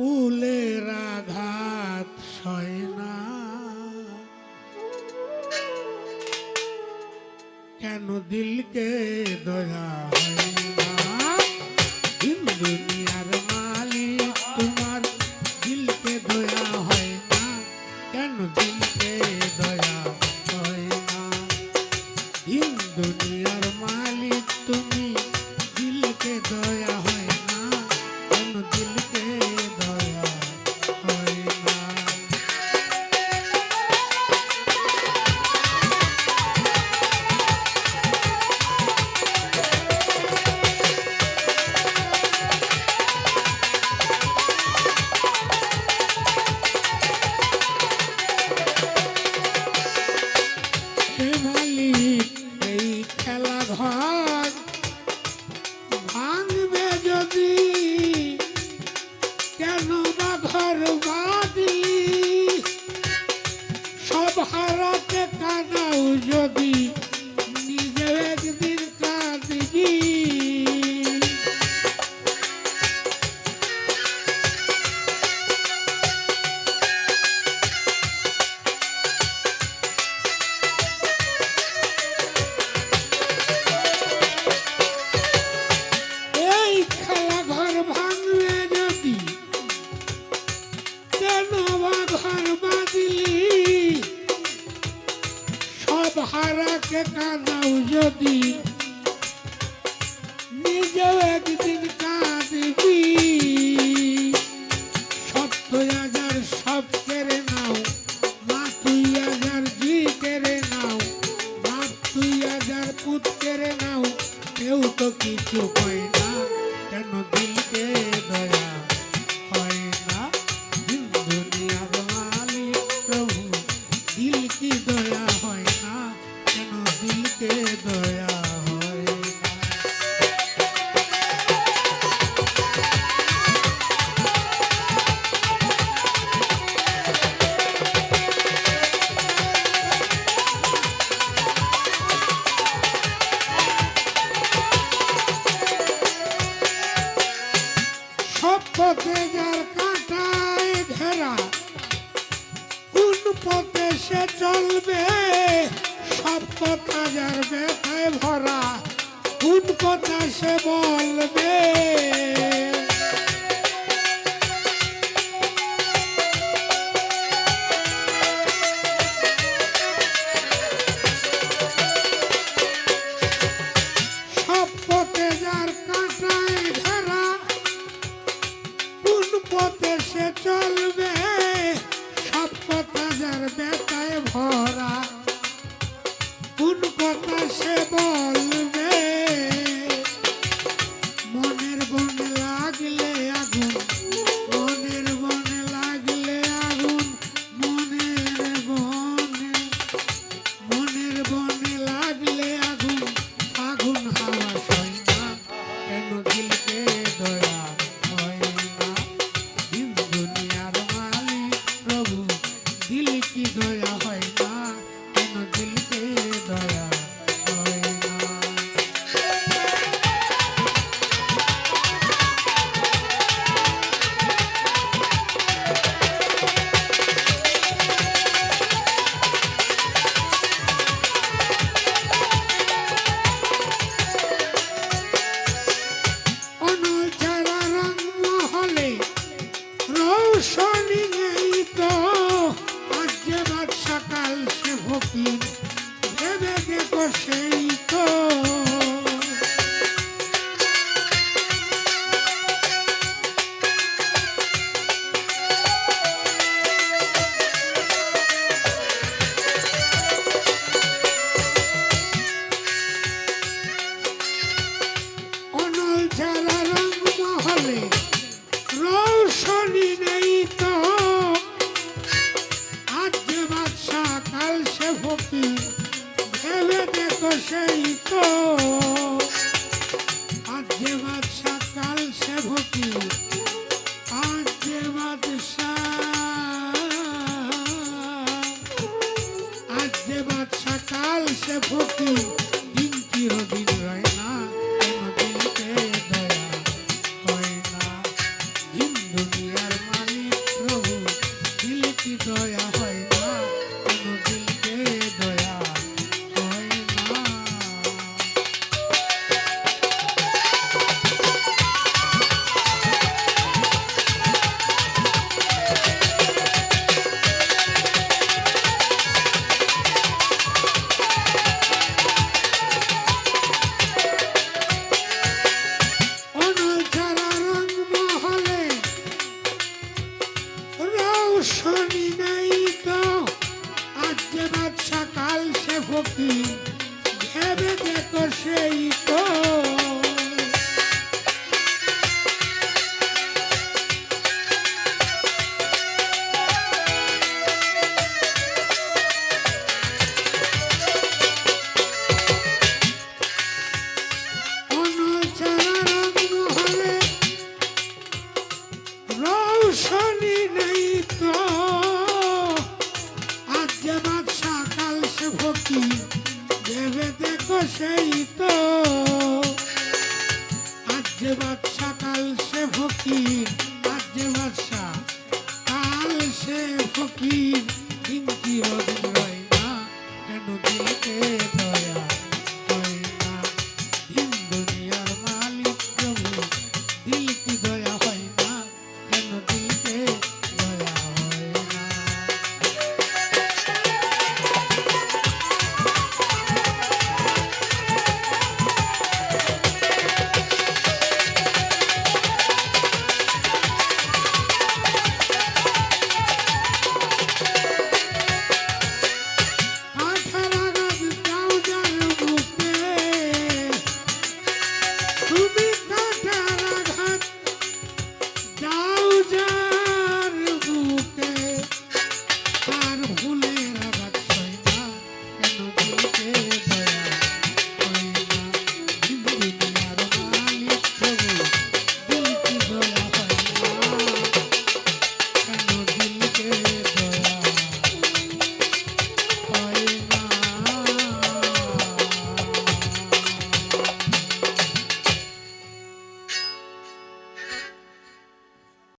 ফুলে রাধা পথে যার কাঁটায় ঘেরা কোন পথে সে চলবে? সব কথা যার ব্যথায় ভরা, কোন কথা সে বলবে? Sure. রৌশনি নেই তো। আজ যে বাদশাহ কাল সে ফকির ভেবে দেখো সেই তো। কি ভেবে দেখো সেই তো রৌশনী নেই তো সেই তো। আজ যে বাদশাকাল সে ভকির